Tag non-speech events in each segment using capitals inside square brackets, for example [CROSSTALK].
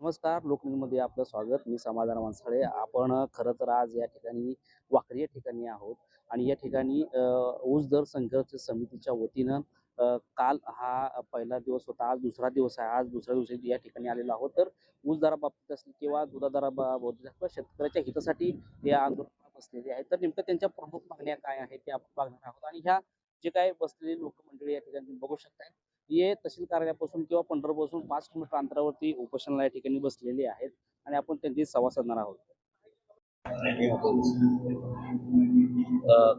नमस्कार लोकनिर्मध्ये आपलं स्वागत. मी समाधान वानसाळे. आपण खरं तर आज या ठिकाणी वाकरी या ठिकाणी आहोत आणि या ठिकाणी ऊस दर संघर्ष समितीच्या वतीनं काल हा पहिला दिवस होता आज दुसरा दिवस आहे. आज दुसऱ्या दिवशी या ठिकाणी आलेलो आहोत. तर ऊस दराबाबतीत असेल किंवा दुधादराबाबतीत किंवा शेतकऱ्याच्या हितासाठी हे आंदोलन बसलेले आहेत तर नेमकं त्यांच्या प्रमुख मागण्या काय आहेत ते आपण बघणार आहोत. आणि ह्या जे काय बसलेले लोकमंडळी या ठिकाणी बघू शकताय हे तहसील कार्यालयापासून किंवा पंढरपूरपासून पाच किलोमीटर अंतरावरती उपोषणाला या ठिकाणी बसलेले आहेत आणि आपण त्यांची संवाद साधणार आहोत.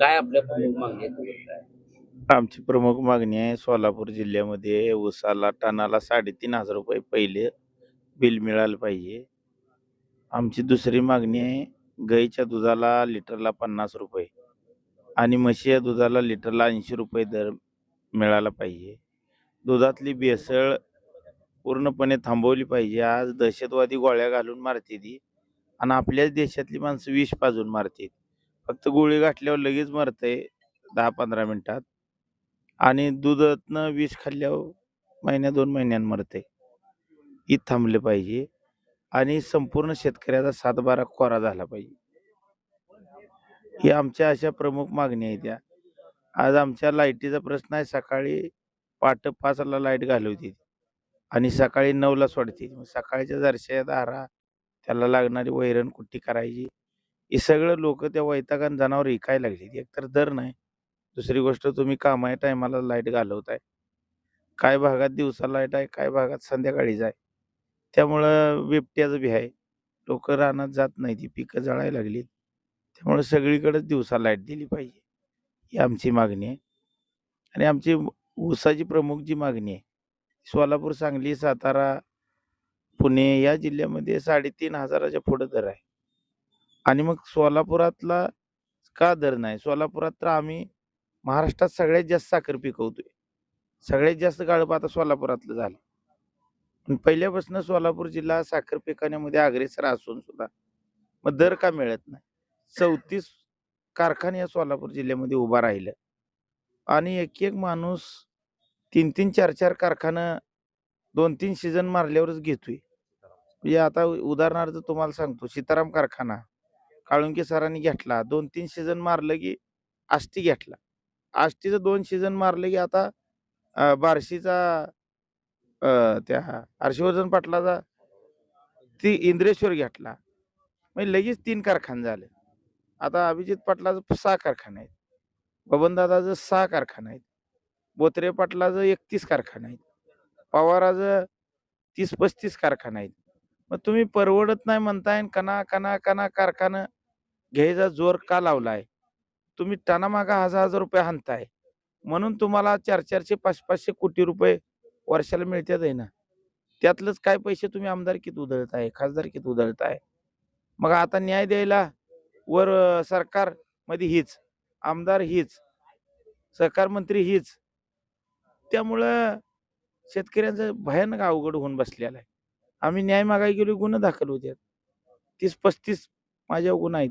काय आपल्या प्रमुख मागणी आमची प्रमुख मागणी आहे सोलापूर जिल्ह्यामध्ये ऊसाला टनाला साडेतीन हजार रुपये पहिले बिल मिळालं पाहिजे. आमची दुसरी मागणी आहे गाईच्या दुधाला लिटरला पन्नास रुपये आणि म्हशीच्या दुधाला लिटरला ऐंशी रुपये दर मिळाला पाहिजे. दुधातली भेसळ पूर्णपणे थांबवली पाहिजे. आज दहशतवादी गोळ्या घालून मारते ती आणि आपल्याच देशातली माणसं विष पाजून मारते. फक्त गोळी घातल्यावर लगेच मरते दहा पंधरा मिनिटात. आणि दुधातनं विष खाल्ल्यावर महिन्या दोन महिन्यानं मरते ही थांबले पाहिजे. आणि संपूर्ण शेतकऱ्याचा सातबारा कोरा झाला पाहिजे. ही आमच्या अशा प्रमुख मागण्या आहेत त्या आज आमच्या लाईटीचा प्रश्न आहे. सकाळी पहाटे पाचला लाइट घालवते. आणि सकाळी नऊला सोडते. मग सकाळच्या जरशा दारा त्याला लागणारी वैरण कुट्टी करायची. हे सगळं लोक त्या वैतागान जनावर विकायला लागली एकतर दर नाही. दुसरी गोष्ट तुम्ही कामाच्या टायमाला लाइट घालवताय. काय भागात दिवसा लाइट आहे काय भागात संध्याकाळीच आहे त्यामुळं बिबट्याचं बी आहे. लोक रानात जात नाही ती पिकं जळायला लागलीत. त्यामुळे सगळीकडेच दिवसा लाइट दिली पाहिजे. ही आमची मागणी आहे. आणि आमची ऊसाची प्रमुख जी मागणी आहे सोलापूर सांगली सातारा पुणे या जिल्ह्यामध्ये साडेतीन हजाराच्या पुढं दर आहे. आणि मग सोलापुरातला का दर नाही? सोलापुरात तर आम्ही महाराष्ट्रात सगळ्यात जास्त साखर पिकवतोय. सगळ्यात जास्त गाळप आता सोलापुरातलं झालं. पण पहिल्यापासून सोलापूर जिल्हा साखर पिकवण्यामध्ये अग्रेसर असून सुद्धा मग दर का मिळत नाही? चौतीस कारखाने या सोलापूर जिल्ह्यामध्ये उभा राहिलं. आणि एक एक माणूस तीन तीन चार चार कारखानं दोन तीन सीझन मारल्यावरच घेतोय. म्हणजे आता उदाहरणार्थ तुम्हाला सांगतो सीताराम कारखाना काळुंकी सरांनी घेतला दोन तीन सीझन मारलं की आष्टी घेतला. आष्टीचं दोन सीझन मारलं की आता बार्शीचा त्या हर्षवर्धन पाटलाचा ती इंद्रेश्वर घेतला. म्हणजे लगेच तीन कारखाने झाले. आता अभिजित पाटलाचं सहा कारखाने आहेत. बबनदादाचं सहा कारखाना आहेत. बोत्रे पाटलाचं एकतीस कारखाना आहेत. पवाराचं तीस पस्तीस कारखाना आहेत. मग तुम्ही परवडत नाही म्हणताय कना कना कना कारखाना घ्यायचा जोर का लावलाय? तुम्ही टनामागा हजार हजार रुपये हाणताय. म्हणून तुम्हाला चार चारशे पाच पाचशे कोटी रुपये वर्षाला मिळतात आहे ना. त्यातलंच काय पैसे तुम्ही आमदारकीत उधळताय खासदारकीत उधळताय? मग आता न्याय द्यायला वर सरकारमध्ये हीच. आमदार हीच सहकार मंत्री हीच. त्यामुळं शेतकऱ्यांचं भयानक अवघड होऊन बसलेलं आहे. आम्ही न्याय मागायला गेलो गुन्हे दाखल होत्यात तीस पस्तीस माझ्या गुन्हा आहेत.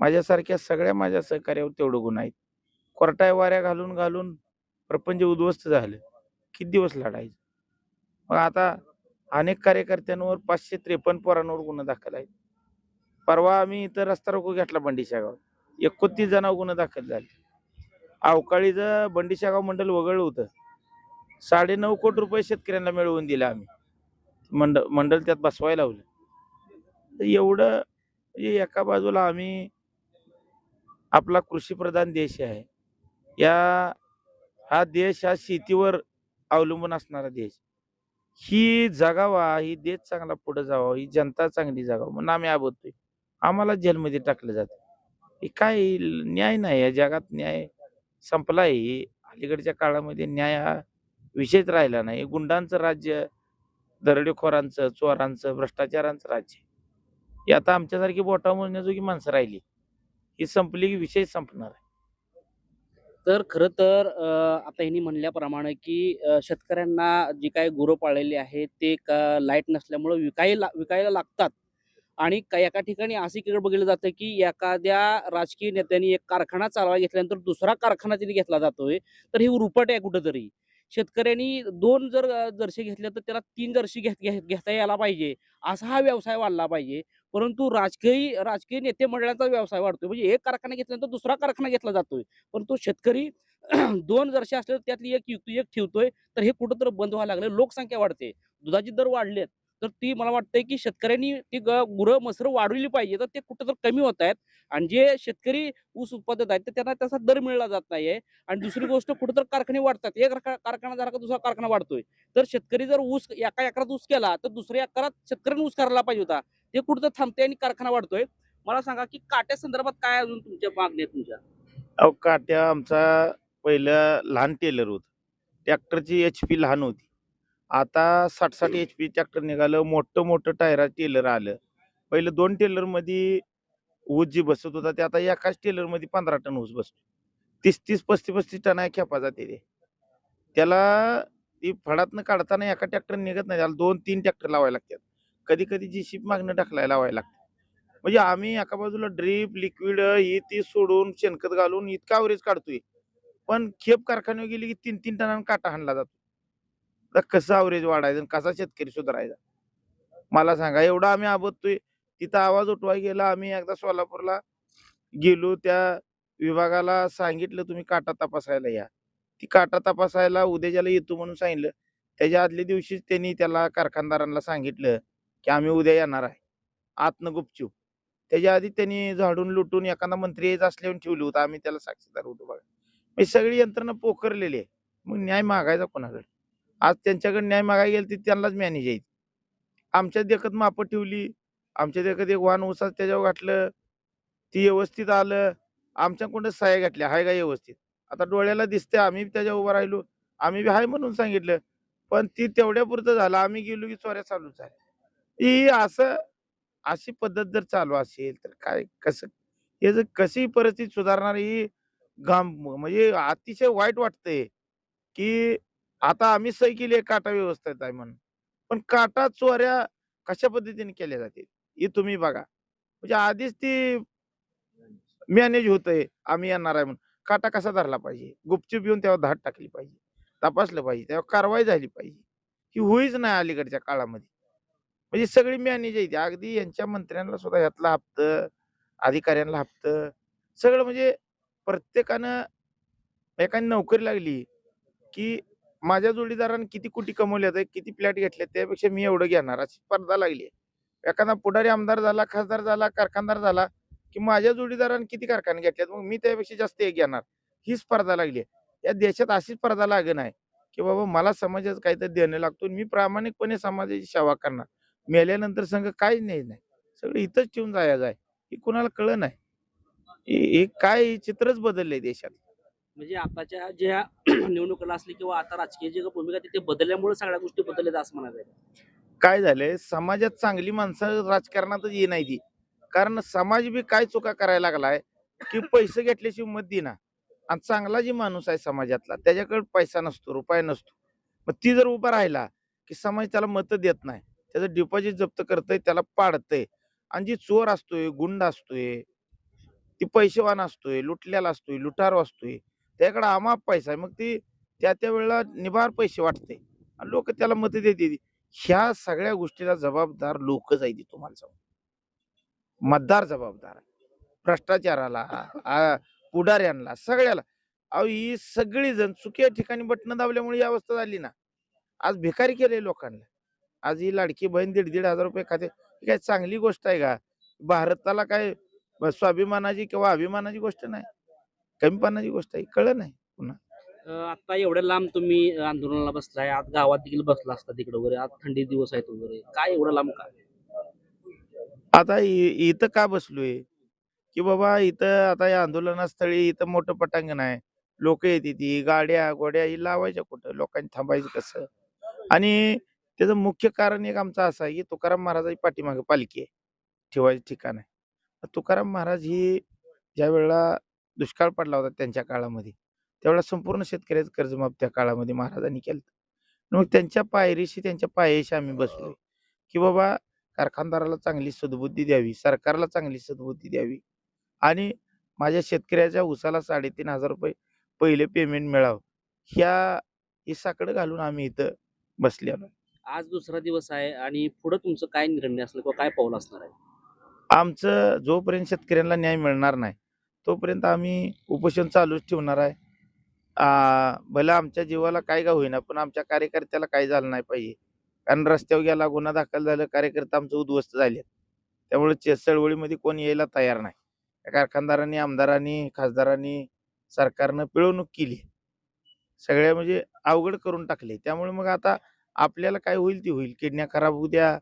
माझ्यासारख्या सगळ्या माझ्या सहकार्यावर तेवढं गुन्हा आहेत. कोर्टाय वाऱ्या घालून घालून प्रपंच उद्ध्वस्त झालं. किती दिवस लढायचं? मग आता अनेक कार्यकर्त्यांवर पाचशे त्रेपन्न पोरांवर गुन्हा दाखल आहेत. परवा आम्ही इथं रस्ता रोको घेतला बंडीशागाव एकोणतीस जणांवर गुन्हे दाखल झाले. अवकाळीचं बंडीशागाव मंडळ वगळलं होतं. साडे नऊ कोटी रुपये शेतकऱ्यांना मिळवून दिले आम्ही. मंडळ मंडळ त्यात बसवायला लावलं. तर एवढं एका बाजूला आम्ही आपला कृषीप्रधान देश आहे. या हा देश हा शेतीवर अवलंबून असणारा देश. ही जगावा ही देश चांगला पुढे जावा ही जनता चांगली जगावं म्हणून आम्ही आबोधतोय आम्हाला जेलमध्ये टाकलं जातं. हे काय न्याय नाही या जगात न्याय संपलाय. अलीकडच्या काळामध्ये न्याय हा विषयच राहिला नाही. गुंडांचं राज्य दरोडेखोरांचं चोरांचं भ्रष्टाचारांचं राज्य हे आता आमच्यासारखी बोटा मोजण्याजोगी माणसं राहिली. ही संपली की विषय संपणार आहे. तर खरं तर आता यांनी म्हणल्याप्रमाणे की शेतकऱ्यांना जी काही गुरं पाळलेली आहेत ते का लाइट नसल्यामुळं विकायला विकायला लागतात. आणि एका ठिकाणी असे केळ बघितलं जातं की एखाद्या राजकीय नेत्यांनी एक कारखाना चालवा घेतल्यानंतर दुसरा कारखाना तिथे घेतला जातोय. तर ही रुपट आहे कुठंतरी. शेतकऱ्यांनी दोन जर अ, जर्सी घेतल्या तर त्याला तीन जर्सी घेत घेता यायला पाहिजे. असा हा व्यवसाय वाढला पाहिजे. परंतु राजकीय राजकीय नेते मंडळाचा व्यवसाय वाढतोय. म्हणजे एक कारखाना घेतल्यानंतर दुसरा कारखाना घेतला जातोय. परंतु शेतकरी [CLEARS THROAT] दोन जर्शी असले त्यातली एक युक्ती एक ठेवतोय. तर हे कुठंतरी बंद व्हायला लागले लोकसंख्या वाढते. दुधाचे दर वाढलेत. तर ती मला वाटतंय की शेतकऱ्यांनी ती गुरं मसरं वाढवली पाहिजे. तर ते कुठं तर कमी होत आहेत. आणि जे शेतकरी ऊस उत्पादक आहेत तर त्यांना त्याचा दर मिळला जात नाहीये. आणि दुसरी गोष्ट कुठं तर कारखाने वाढतात. एक कारखाना झाला का दुसरा कारखाना वाढतोय. तर शेतकरी जर ऊस एका एकरात ऊस केला तर दुसऱ्या एकरात शेतकऱ्यांनी ऊस करायला पाहिजे होता. ते कुठं तर थांबते आणि कारखाना वाढतोय. मला सांगा की काट्या संदर्भात काय अजून तुमच्या मागण्या तुमच्या? अहो काट्या आमचा पहिलं लहान टेलर होत. ट्रॅक्टरची एच पी लहान होती. आता साठ साठ एच पी ट्रॅक्टर निघालं मोठं मोठं टायरा टेलर आलं. पहिलं दोन टेलरमध्ये ऊस जी बसत होता ते आता एकाच टेलरमध्ये पंधरा टन ऊस बसतो तीस तीस पस्तीस पस्तीस टन आहे खेपा जाते ते. त्याला ती फडातनं काढताना एका ट्रॅक्टर निघत नाही त्याला दोन तीन ट्रॅक्टर लावायला लागतात. कधी कधी जी शिप मागणं टाकलाय लावायला लागतं. म्हणजे आम्ही एका बाजूला ड्रीप लिक्विड ही ती सोडून शेणखत घालून इतका अवरेज काढतोय. पण खेप कारखान्यावर गेली की तीन तीन टनानं काटा हाणला जातो. तर कसं अवरेज वाढायचं आणि कसा शेतकरी सुधारायचा? मला सांगा एवढा आम्ही आबदतोय तिथं आवाज उठवाय गेला आम्ही एकदा सोलापूरला गेलो त्या विभागाला सांगितलं तुम्ही काटा तपासायला या. ती काटा तपासायला उद्या ज्याला येतो म्हणून सांगितलं. त्याच्या आदल्या दिवशीच त्यांनी त्याला कारखानदारांना सांगितलं की आम्ही उद्या येणार आहे. आतनं गुपचूप. त्याच्या आधी त्यांनी झाडून लुटून एखादा मंत्री यायचं असल्यावर ठेवलं होतं. आम्ही त्याला साक्षीदार होतो बघा. मी सगळी यंत्रणा पोखरलेली आहे. मग न्याय मागायचा कोणाकडे? आज त्यांच्याकडे न्याय मागायला गेलं तर त्यांनाच मॅनेज येईल. आमच्या देखत मापं ठेवली आमच्या देखत एक वाहन उसाच त्याच्यावर घातलं ती व्यवस्थित आलं आमच्याकडून सह्या घातल्या हाय का व्यवस्थित? आता डोळ्याला दिसते आम्ही त्याच्यावर त्याच्या उभं राहिलो आम्ही बी हाय म्हणून सांगितलं पण ती तेवढ्या पुरतं झालं आम्ही गेलो की चोऱ्या चालू झाल्या. ही असं अशी पद्धत जर चालू असेल तर काय कसं हे जर कशी परिस्थिती सुधारणार ही गाम म्हणजे अतिशय वाईट वाटतंय की आता आम्ही सही केली आहे काटा व्यवस्थेत आहे म्हणून. पण काटा चोऱ्या कशा पद्धतीने केल्या जातील हे तुम्ही बघा. म्हणजे आधीच ती मॅनेज होतंय आम्ही येणार आहे म्हणून. काटा कसा धरला पाहिजे? गुपचूप येऊन तेव्हा धाड टाकली पाहिजे. तपासलं पाहिजे तेव्हा कारवाई झाली पाहिजे. ही होईच नाही अलीकडच्या काळामध्ये. म्हणजे सगळी मॅनेज आहे ती. अगदी यांच्या मंत्र्यांना सुद्धा यातला हप्त अधिकाऱ्यांना हप्त सगळं म्हणजे प्रत्येकानं एखादी नोकरी लागली की माझ्या जोडीदारानं किती कोटी कमवल्यात किती फ्लॅट घेतले त्यापेक्षा मी एवढं घेणार. अशी स्पर्धा लागली. एखादा पुढारी आमदार झाला खासदार झाला कारखानदार झाला की माझ्या जोडीदारानं किती कारखाने घेतल्यात मग मी त्यापेक्षा जास्त एक घेणार. ही स्पर्धा लागली. या देशात अशी स्पर्धा लागण आहे की बाबा मला समाजाचं काहीतरी देणं लागतो मी प्रामाणिकपणे समाजाची सेवा करणार. मेल्यानंतर संघ काहीच नाही नाही. सगळं इथंच ठेवून जायचं आहे. ही कुणाला कळ नाही हे काय चित्रच बदललंय देशात. म्हणजे आताच्या ज्या [CLEARS THROAT] निवडणुकीला असली किंवा आता राजकीय जी भूमिका तिथे बदलल्यामुळे सगळ्या गोष्टी बदलल्या असं म्हणायचं काय झालंय? समाजात चांगली माणसं राजकारणातच ये नाही ती कारण समाज बी काय चुका करायला लागलाय की पैसे घेतल्याशिवाय मत देना आणि चांगला जी माणूस आहे समाजातला त्याच्याकडे पैसा नसतो रुपये नसतो. मग ती जर उभा राहिला की समाज त्याला मत देत नाही त्याचं डिपॉझिट जप्त करतंय त्याला पाडतंय. आणि जी चोर असतोय गुंड असतोय ती पैसेवान असतोय लुटलेला असतोय लुटार असतोय त्याकडे अमाप पैसा आहे. मग ती त्या त्या वेळेला निभार पैसे वाटते. आणि लोक त्याला मत देते. ह्या सगळ्या गोष्टीला जबाबदार लोकच आहे ती तुम्हाला सांगू मतदार जबाबदार आहे भ्रष्टाचाराला पुढाऱ्यांना सगळ्याला. अहो ही सगळी जण चुकीच्या ठिकाणी बटणं दाबल्यामुळे ही अवस्था झाली ना. आज भिकारी केले लोकांना. आज ही लाडकी बहीण दीड दीड हजार रुपये खाते. ही काय चांगली गोष्ट आहे का? भारताला काय स्वाभिमानाची किंवा अभिमानाची गोष्ट नाही. कमीपणाची गोष्ट आहे कळलं नाही अं, आता एवढ्या लांब तुम्ही आंदोलनाला बसलाय आज गावात देखील बसला असता तिकडे वगैरे आज थंडी दिवस आहेत वगैरे काय एवढं लांब का? आता इ- इथं का बसलोय? की बाबा इथं आता या आंदोलनास्थळी इथं मोठं पटांगण आहे. लोक येते ती गाड्या गोड्या ही लावायच्या कुठं? लोकांनी थांबायचं कसं? आणि त्याचं मुख्य कारण एक आमचं असं आहे की तुकाराम महाराजाची पाठीमागे पालखी आहे ठेवायचं ठिकाण आहे. तर तुकाराम महाराज ही ज्या वेळेला दुष्काळ पडला होता त्यांच्या काळामध्ये. त्यावेळेला संपूर्ण शेतकऱ्याचं कर्जमाफ त्या काळामध्ये महाराजांनी केलं मग त्यांच्या पायरीशी त्यांच्या पायाशी आम्ही बसलोय की बाबा कारखानदाराला चांगली सद्बुद्धी द्यावी सरकारला चांगली सद्बुद्धी द्यावी आणि माझ्या शेतकऱ्याच्या उसाला साडेतीन हजार रुपये पहिले पेमेंट मिळावं. ह्या ही साकडं घालून आम्ही इथं बसलेलो आज दुसरा दिवस आहे आणि पुढे तुमचं काय निर्णय असलं किंवा काय पाऊल असणार आहे? आमचं जोपर्यंत शेतकऱ्यांना न्याय मिळणार नाही तोपर्यंत आम्ही उपोषण चालूच ठेवणार आहे. भले भलं आमच्या जीवाला काय का होईना पण आमच्या कार्यकर्त्याला काय झालं नाही पाहिजे. कारण रस्त्यावर गेला गुन्हा दाखल झालं कार्यकर्ता आमचं उद्ध्वस्त झाले त्यामुळे चे- चळवळीमध्ये कोण यायला तयार नाही. कारखानदारांनी आमदारांनी खासदारांनी सरकारनं पिळवणूक केली. सगळ्या म्हणजे अवघड करून टाकले. त्यामुळे मग आता आपल्याला काय होईल ती होईल. किडण्या खराब होऊ द्या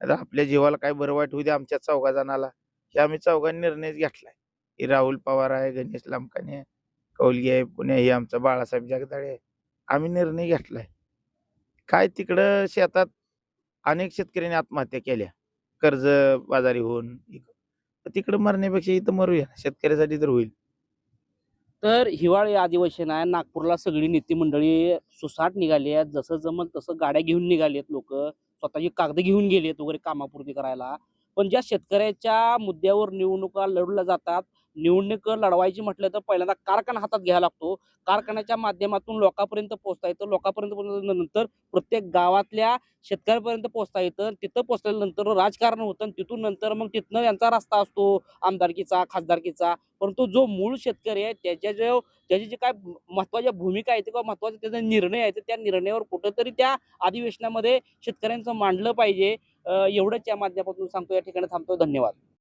आपल्या जीवाला काय बरं वाईट होऊ द्या आमच्या चौघा जणाला हे आम्ही चौघांनी निर्णय घेतलाय. राहुल पवार आहे गणेश लामकाने कौलगी आहे पुणे हे आमचा बाळासाहेब जगदाळे आहे. आम्ही निर्णय घेतलाय. काय तिकडं शेतात अनेक शेतकऱ्यांनी आत्महत्या केल्या. कर्ज बाजारी होऊन तिकडं मरण्यापेक्षा इथं मरूया. शेतकऱ्यासाठी तर होईल. तर हिवाळी अधिवेशन आहे नागपूरला सगळी नेते मंडळी सुसाट निघाली आहेत. जसं जमल तसं गाड्या घेऊन निघाली आहेत लोक. स्वतःची कागद घेऊन गेलेत वगैरे कामापुरती करायला. पण ज्या शेतकऱ्याच्या मुद्द्यावर निवडणुका लढवल्या जातात निवडणूक लढवायची म्हटलं तर पहिल्यांदा कारखाना हातात घ्यावा लागतो. कारखान्याच्या माध्यमातून लोकांपर्यंत पोहोचता येतं. लोकांपर्यंत नंतर प्रत्येक गावातल्या शेतकऱ्यापर्यंत पोहोचता येतं. तिथं पोहोचल्यानंतर राजकारण होतं. तिथून नंतर मग तिथनं यांचा रस्ता असतो आमदारकीचा खासदारकीचा. परंतु जो मूळ शेतकरी आहे त्याच्या जो त्याची जी काय महत्त्वाच्या भूमिका आहे किंवा महत्त्वाचे त्याचे निर्णय आहेत त्या निर्णयावर कुठंतरी त्या अधिवेशनामध्ये शेतकऱ्यांचं मांडलं पाहिजे. एवढंच या माध्यमातून सांगतो. या ठिकाणी थांबतो. धन्यवाद.